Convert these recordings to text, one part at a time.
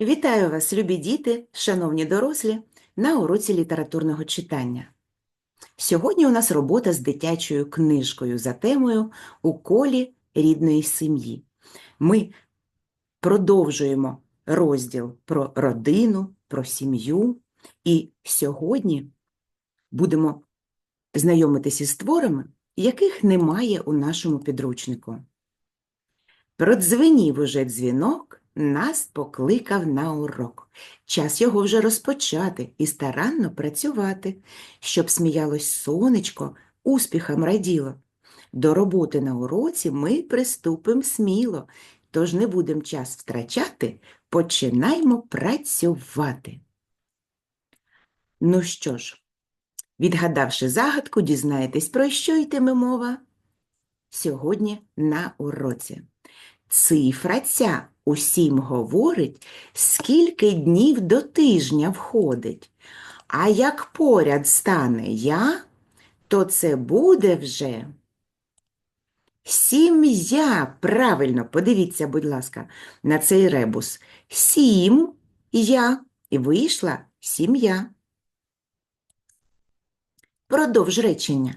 Вітаю вас, любі діти, шановні дорослі, на уроці літературного читання. Сьогодні у нас робота з дитячою книжкою за темою «У колі рідної сім'ї». Ми продовжуємо розділ про родину, про сім'ю, і сьогодні будемо знайомитися із творами, яких немає у нашому підручнику. Продзвенів уже дзвінок, нас покликав на урок. Час його вже розпочати і старанно працювати, щоб сміялось сонечко, успіхам раділо. До роботи на уроці ми приступимо сміло, тож не будемо час втрачати, починаймо працювати. Ну що ж, відгадавши загадку, дізнаєтесь, про що йтиме мова сьогодні на уроці. Цифра ця усім говорить, скільки днів до тижня входить. А як поряд стане я, то це буде вже сім'я. Правильно, подивіться, будь ласка, на цей ребус. Сім я і вийшла сім'я. Продовж речення.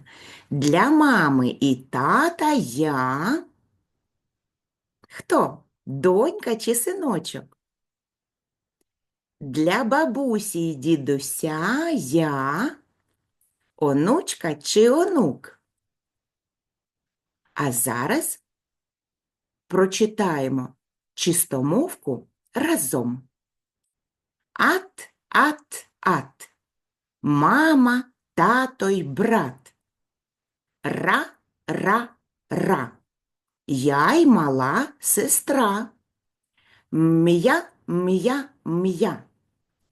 Для мами і тата я. Хто? Донька чи синочок? Для бабусі й дідуся я онучка чи онук. А зараз прочитаємо чистомовку разом. Ат, ат, ат. Мама, тато й брат. Ра, ра, ра. Я й мала сестра. М'я, м'я, м'я.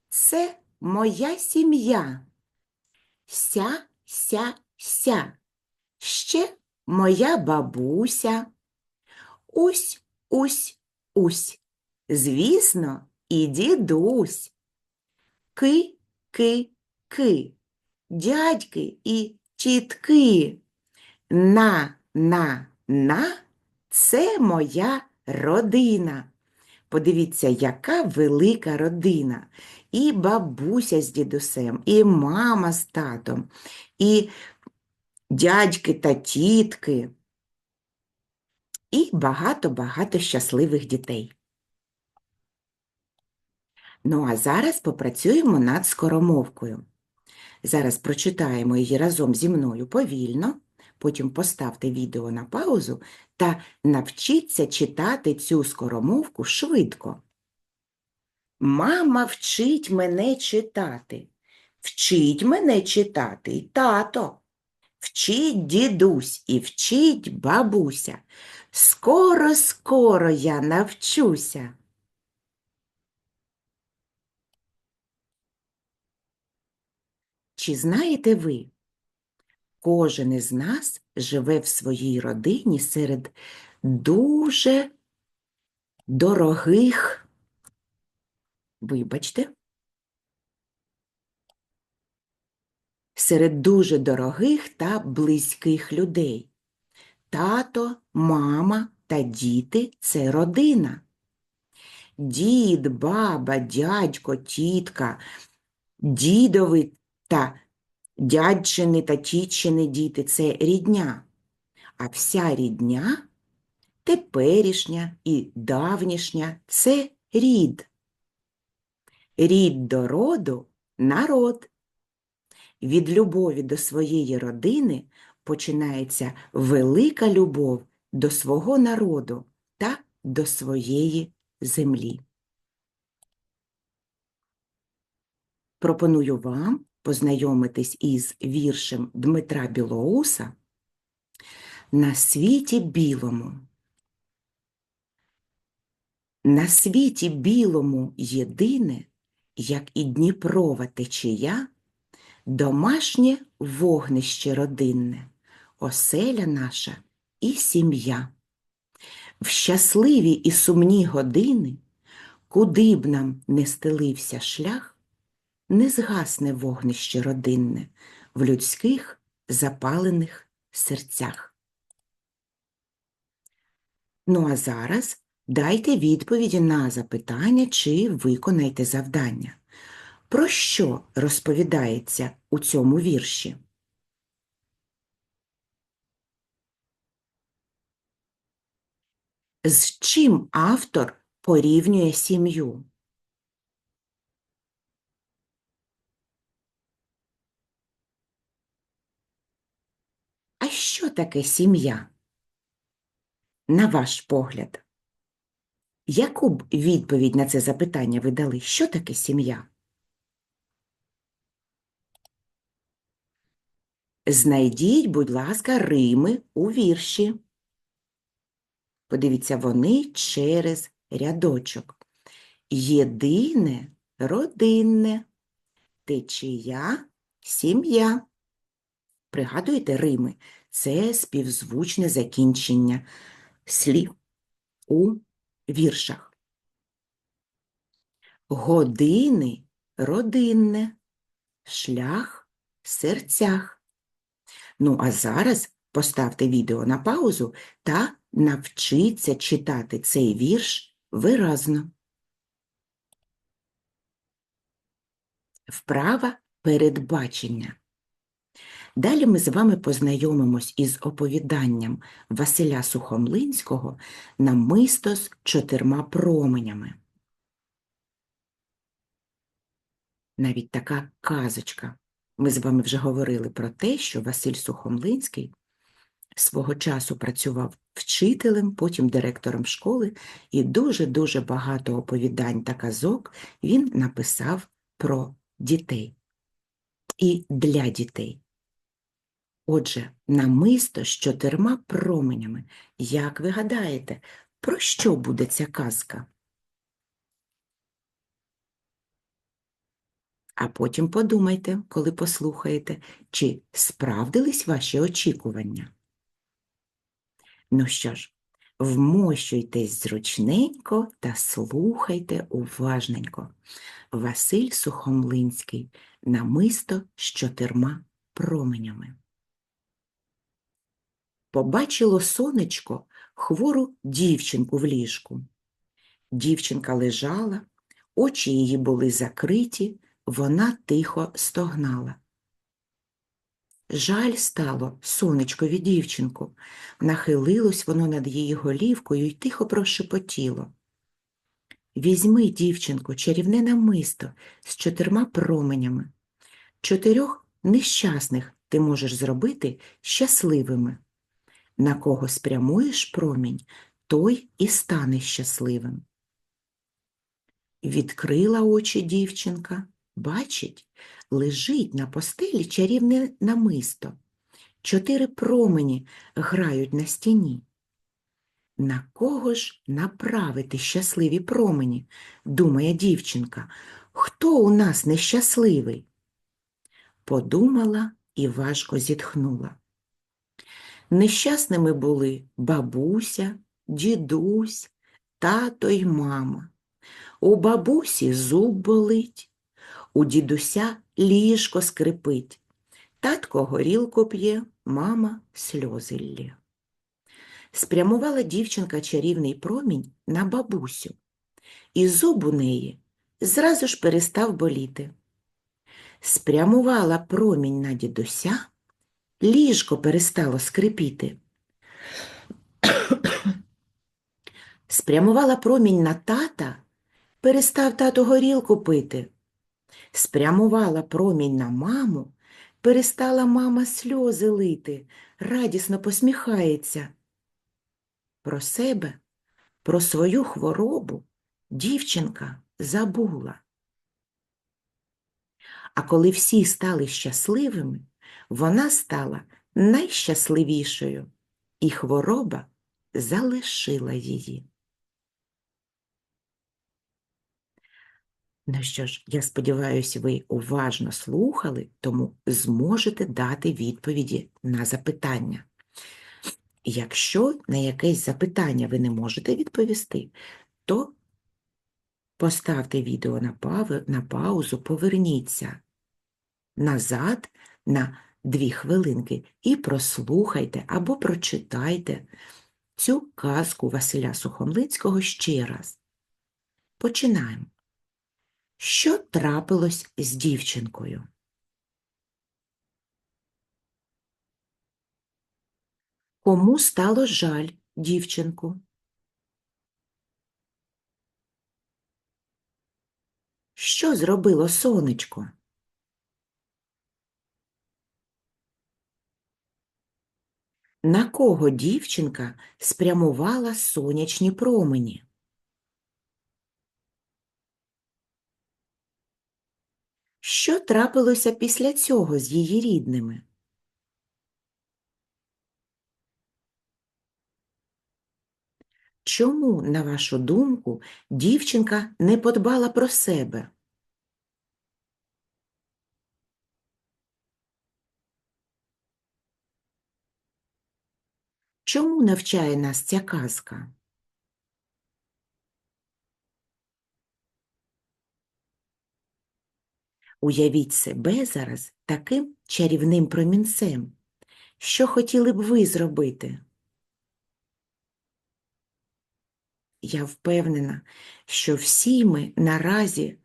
Це моя сім'я. Ся, ся, ся. Ще моя бабуся. Усь, усь, усь. Звісно, і дідусь. Ки, ки, ки. Дядьки і тітки. На, на, на. Це моя родина. Подивіться, яка велика родина. І бабуся з дідусем, і мама з татом, і дядьки та тітки, і багато-багато щасливих дітей. Ну, а зараз попрацюємо над скоромовкою. Зараз прочитаємо її разом зі мною повільно, потім поставте відео на паузу та навчіться читати цю скоромовку швидко. Мама вчить мене читати. Вчить мене читати тато. Вчить дідусь і вчить бабуся. Скоро, скоро я навчуся. Чи знаєте ви, кожен із нас живе в своїй родині серед дуже дорогих, вибачте, серед дуже дорогих та близьких людей. Тато, мама та діти це родина. Дід, баба, дядько, тітка, дідові та дядчини та тітчини діти це рідня, а вся рідня теперішня і давнішня це рід. Рід до роду народ. Від любові до своєї родини починається велика любов до свого народу та до своєї землі. Пропоную вам познайомитись із віршем Дмитра Білоуса На світі білому. На світі білому єдине, як і Дніпрова течія, домашнє вогнище родинне, оселя наша і сім'я. В щасливі і сумні години, куди б нам не стелився шлях, не згасне вогнище родинне в людських запалених серцях. Ну а зараз Дайте відповіді на запитання чи виконайте завдання. Про що розповідається у цьому вірші? З чим автор порівнює сім'ю? А що таке сім'я? На ваш погляд? Яку б відповідь на це запитання ви дали? Що таке сім'я? Знайдіть, будь ласка, рими у вірші. Подивіться, вони через рядочок. Єдине, родинне, течія, сім'я. Пригадуєте рими? Це співзвучне закінчення слів у віршах. Години родинне, шлях серцях. Ну, а зараз поставте відео на паузу та навчіться читати цей вірш виразно. Вправа передбачення. Далі ми з вами познайомимось із оповіданням Василя Сухомлинського «Намисто з чотирма променями. Навіть така казочка. Ми з вами вже говорили про те, що Василь Сухомлинський свого часу працював вчителем, потім директором школи, і дуже-дуже багато оповідань та казок він написав про дітей і для дітей. Отже, намисто з чотирма променями. Як ви гадаєте, про що буде ця казка? А потім подумайте, коли послухаєте, чи справдились ваші очікування. Ну що ж, вмощуйтесь зручненько та слухайте уважненько. Василь Сухомлинський намисто з чотирма променями. Побачило сонечко хвору дівчинку в ліжку. Дівчинка лежала, очі її були закриті, вона тихо стогнала. Жаль стало сонечкові дівчинку. Нахилилось воно над її голівкою і тихо прошепотіло. Візьми, дівчинко, чарівне намисто з чотирма променями. Чотирьох нещасних ти можеш зробити щасливими. На кого спрямуєш промінь, той і стане щасливим. Відкрила очі дівчинка, бачить, лежить на постелі чарівне намисто. Чотири промені грають на стіні. На кого ж направити щасливі промені, думає дівчинка, хто у нас нещасливий? Подумала і важко зітхнула. Нещасними були бабуся, дідусь, тато й мама. У бабусі зуб болить, у дідуся ліжко скрипить, татко горілку п'є, мама сльози лє. Спрямувала дівчинка чарівний промінь на бабусю, і зуб у неї зразу ж перестав боліти. Спрямувала промінь на дідуся, ліжко перестало скрипіти. Спрямувала промінь на тата, перестав тато горілку пити. Спрямувала промінь на маму, перестала мама сльози лити, радісно посміхається. Про себе, про свою хворобу дівчинка забула. А коли всі стали щасливими, вона стала найщасливішою, і хвороба залишила її. Ну що ж, я сподіваюся, ви уважно слухали, тому зможете дати відповіді на запитання. Якщо на якесь запитання ви не можете відповісти, то поставте відео на, паузу, поверніться назад на дві хвилинки і прослухайте або прочитайте цю казку Василя Сухомлинського ще раз. Починаємо. Що трапилось з дівчинкою? Кому стало жаль дівчинку? Що зробило сонечко? На кого дівчинка спрямувала сонячні промені? Що трапилося після цього з її рідними? Чому, на вашу думку, дівчинка не подбала про себе? Чому навчає нас ця казка? Уявіть себе зараз таким чарівним промінцем. Що хотіли б ви зробити? Я впевнена, що всі ми наразі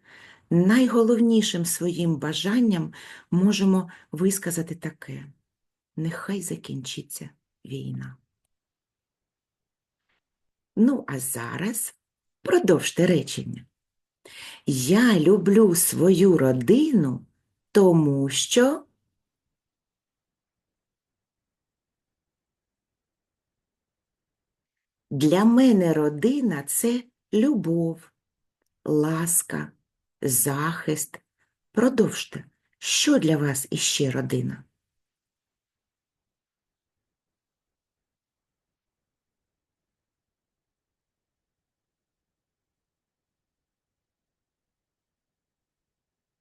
найголовнішим своїм бажанням можемо висказати таке: нехай закінчиться війна. Ну, а зараз продовжте речення. Я люблю свою родину, тому що. Для мене родина це любов, ласка, захист. Продовжте, що для вас іще родина?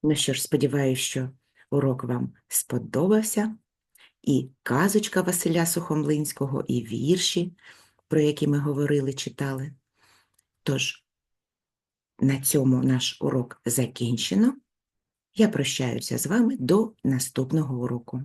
Ну що ж, сподіваюся, що урок вам сподобався, і казочка Василя Сухомлинського, і вірші, про які ми говорили, читали. Тож, на цьому наш урок закінчено. Я прощаюся з вами до наступного уроку.